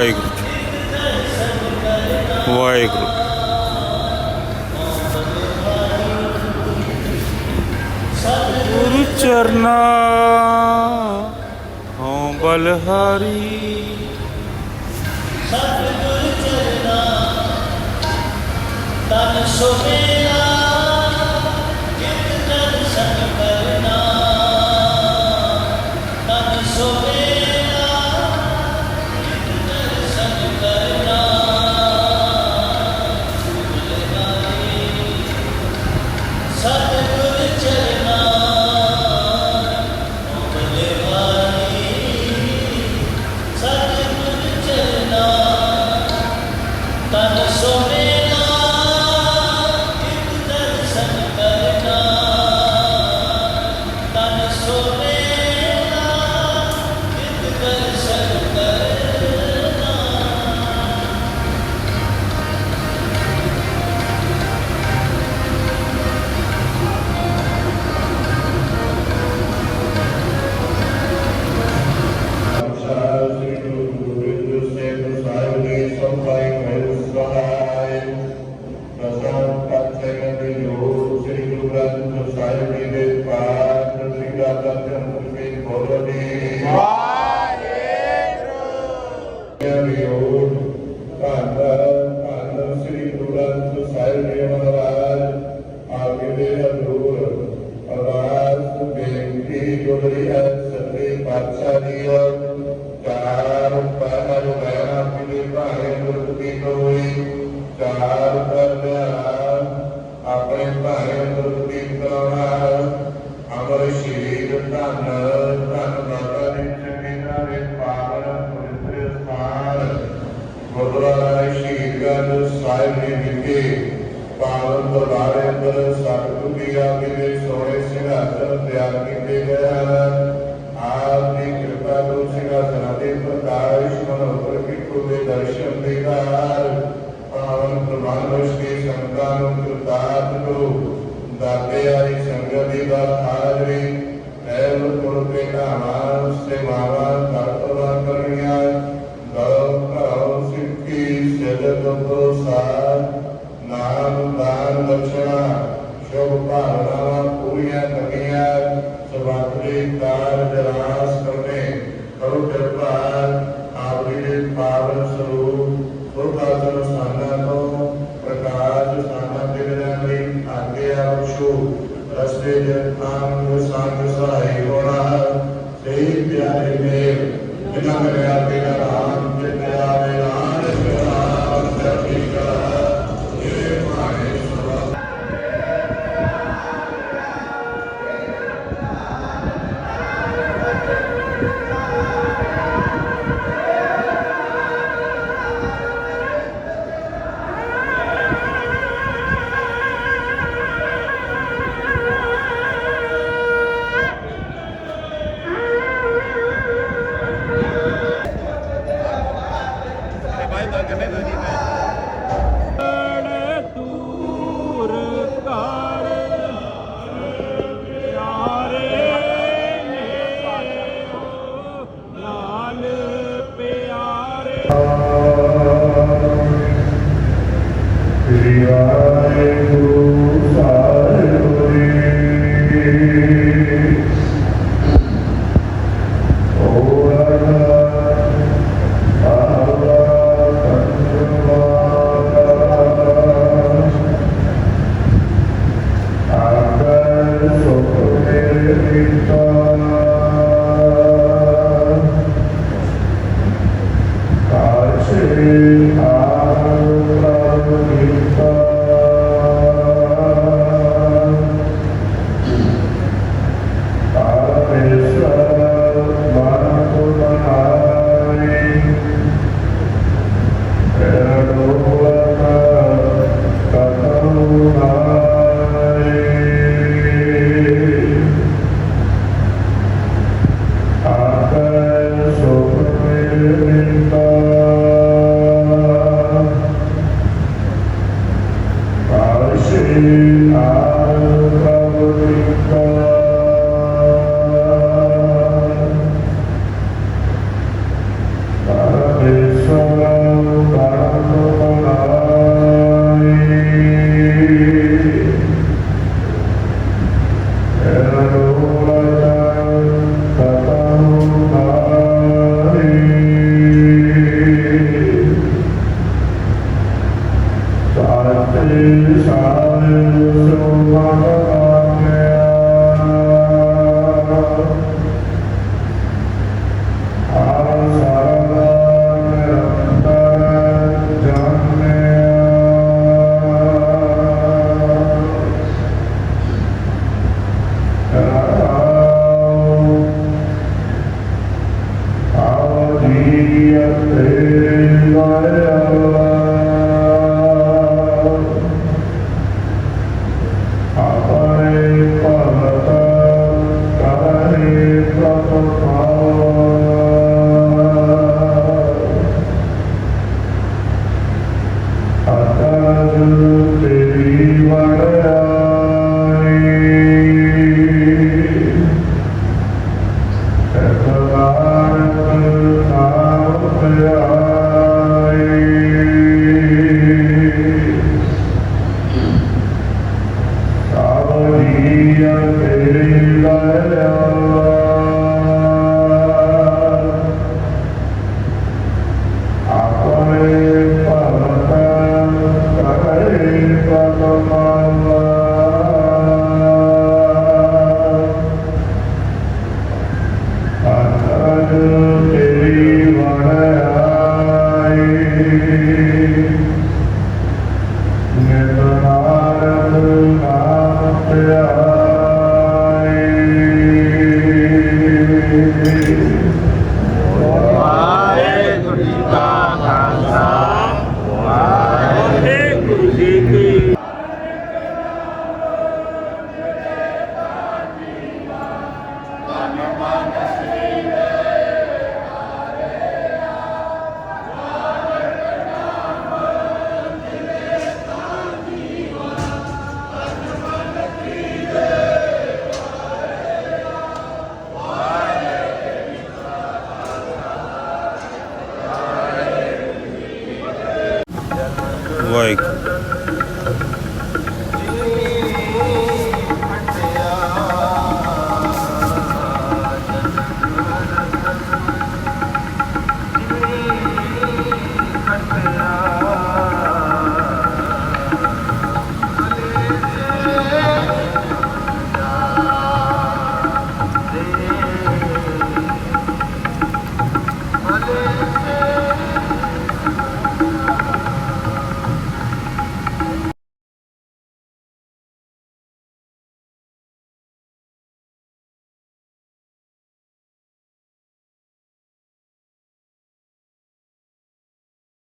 ਵਾਹਿਗੁਰੂ ਵਾਹਿਗੁਰੂ ਗੁਰੂ ਚਰਨਾ ਹਉ ਬਲਹਾਰੀ ਤਨ ਸੁਮੇਰਾ ਚਾਰ ਕਰਨਾ ਆਪਣੇ ਭਾਰੇ ਮੁਰਤੀ ਕਰਾਉਣਾ ਅਮਰ ਸ਼ਹੀਦ ਧੰਨ ਧੰਨ ਬਾਬਾ ਜੀ ਚੰਗੀਆਂ ਦੇ ਪਾਵਨ ਪਵਿੱਤਰ ਸਥਾਨ। ਗੁਰਦੁਆਰਾ ਸ਼ਹੀਦਗੰਜ ਸਾਹਿਬ ਜੀ ਵਿਖੇ ਪਾਵਨ ਦਰਬਾਰੇ ਅੰਦਰ ਸਤਿਗੁਰੂ ਜੀ ਆਪ ਦੇ ਸੋਹਣੇ ਸਿੰਘਾਸਨ ਤਿਆਰ ਕੀਤੇ ਗਏ ਹਨ। ਆਪ ਦੀ ਕਿਰਪਾ ਤੋਂ ਸਿੰਘਾਸਨਾਂ ਦੇ ਪ੍ਰਕਾਸ਼ ਮਨੋਹਰ ਕੀ ਦੇ ਦਰਸ਼ਨ ਦੇਕਾਰ ਪਾਵਨ ਪ੍ਰਮਾਨਵਸ਼ ਦੀ ਸੰਗਤਾਂ ਨੂੰ ਕਿਰਤਾਰਥ ਕਰੋ। ਦਾਤੇ ਆਈ ਸੰਗਤ ਦੀ ਦਾ ਹਾਜ਼ਰੀ ਐਵ ਗੁਰ ਕੇ ਨਾਮਾਂ ਸੇਵਾਵਾਂ ਕਰਤਵਾ